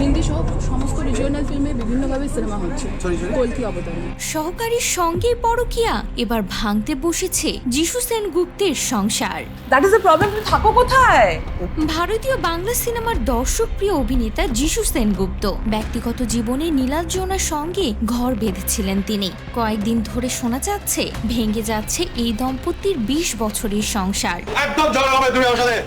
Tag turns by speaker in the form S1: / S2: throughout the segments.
S1: হিন্দি সহ সমস্ত রিজিওনাল ফিল্মে বিভিন্নভাবে সিনেমা হচ্ছে। কলকি অবতারণে।
S2: সহকারীর সঙ্গে পরকিয়া এবার ভাঙতে বসেছে যিশু সেন গুপ্তের সংসার।
S3: দ্যাট ইজ দ্য প্রবলেম তুমি থাকো কোথায়?
S2: ভারতীয় বাংলা সিনেমার দর্শকপ্রিয় অভিনেতা যিশু সেনগুপ্ত ব্যক্তিগত জীবনে নীলাঞ্জনার সঙ্গে ঘর বেঁধেছিলেন তিনি। কয়েকদিন ধরে শোনা যাচ্ছে ভেঙে যাচ্ছে এই দম্পতির বিশ বছরের সংসার।
S4: একদম ঝগড়া হবে তুমি আমার সাথে।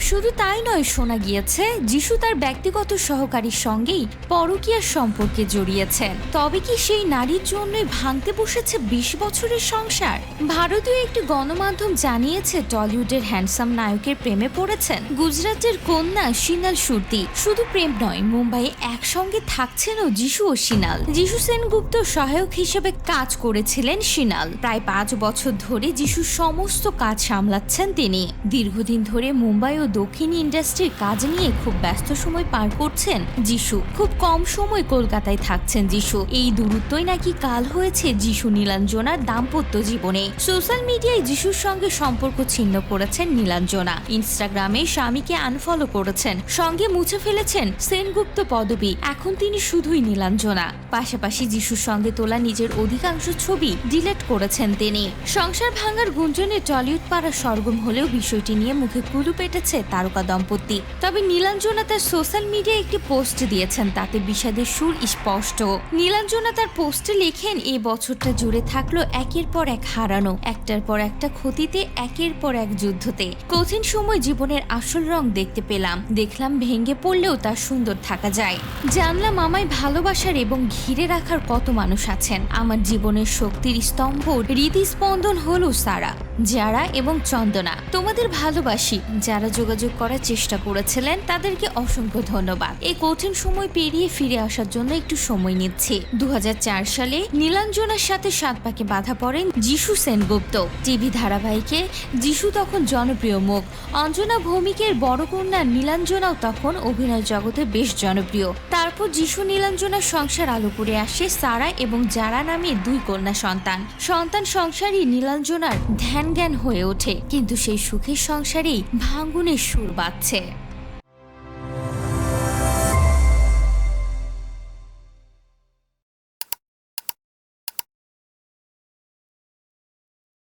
S2: শুধু তাই নয়, শোনা গিয়েছে, যিশু তার ব্যক্তিগত সহকারীর সঙ্গেই পরকীয়ার সম্পর্কে জড়িয়েছেন তবে কি সেই নারীর জন্যই ভাঙতে বসেছে বিশ বছরের সংসার? ভারতীয় একটি গণমাধ্যম জানিয়েছে, টলিউডের হ্যান্ডসাম নায়কের প্রেমে পড়েছেন গুজরাটের কন্যা সিনাল সুরতি। শুধু প্রেম নয়, মুম্বাইয়ে একসঙ্গে থাকছেনও যিশু ও সিনাল। যিশু সেনগুপ্ত সহায়ক হিসেবে কাজ করেছিলেন সিনাল। প্রায় পাঁচ বছর ধরে যিশু সমস্ত কাজ সামলাচ্ছেন তিনি। দীর্ঘদিন ধরে মুম্বাই ও দক্ষিণ ইন্ডাস্ট্রির কাজ নিয়ে খুব ব্যস্ত সময় পার করছেন যিশু। খুব কম সময় কলকাতায় থাকছেন যিশু। এই দূরত্বই নাকি কাল হয়েছে যিশু নীলাঞ্জনার দাম্পত্য জীবনে। সোশ্যাল মিডিয়ায় যিশুর সঙ্গে সম্পর্ক ছিন্ন করেছেন নীলাঞ্জনা। ইনস্টাগ্রামে স্বামীকে আনফলো করেছেন। সঙ্গে মুছে ফেলেছেন সেনগুপ্ত পদবী। এখন তিনি শুধুই নীলাঞ্জনা। পাশাপাশি যিশুর সঙ্গে তোলা নিজের অধিকাংশ ছবি ডিলিট করেছেন তিনি। সংসার ভাঙার গুঞ্জনে টলিউড পাড়া সরগম হলেও বিষয়টি নিয়ে মুখে কুলু পেটেছে তারকা দম্পতি। তবে নীলাঞ্জনা তার সোশ্যাল মিডিয়ায় একটি পোস্ট দিয়েছেন, তাতে বিষাদের সুর স্পষ্ট। নীলাঞ্জনা তার পোস্টে লেখেন এই বছরটা জুড়ে থাকল একের পর এক হারানো, একটার পর একটা ক্ষতিতে, একের পর এক যুদ্ধতে। কঠিন সময় জীবনের আসল রং দেখতে পেলাম, দেখলাম ভেঙে পড়লেও তার সুন্দর থাকা যায়। জানলাম আমায় ভালোবাসার এবং ঘিরে রাখার কত মানুষ আছেন। আমার জীবনের শক্তির স্তম্ভ, হৃদস্পন্দন হলো সারা। যারা এবং চন্দনা। তোমাদের ভালোবাসি। যারা যোগাযোগ করার চেষ্টা করেছিলেন, তাদেরকে অসংখ্য ধন্যবাদ। এই কঠিন সময় পেরিয়ে ফিরে আসার জন্য একটু সময় নিচ্ছে। দু সালে নীলাঞ্জনার সাথে সাত পাকে বাধা পড়েন যিশু সেনগুপ্ত। টিভি ধারাবাহিকে যিশু তখন জনপ্রিয় মুখ। অঞ্জনা ভৌমিকের বড় কন্যা নীলাঞ্জনাও তখন অভিনয় জগতে বেশ জনপ্রিয়। তারপর যিশু নীলাঞ্জনার সংসার আলো করে আসে সারা এবং যারা নামে দুই কন্যা সন্তান। সন্তান সংসারই নীলাঞ্জনার ধ্যান জ্ঞান হয়ে ওঠে, কিন্তু সেই সুখের সংসারেই ভাঙ্গুনের সুর বাজছে।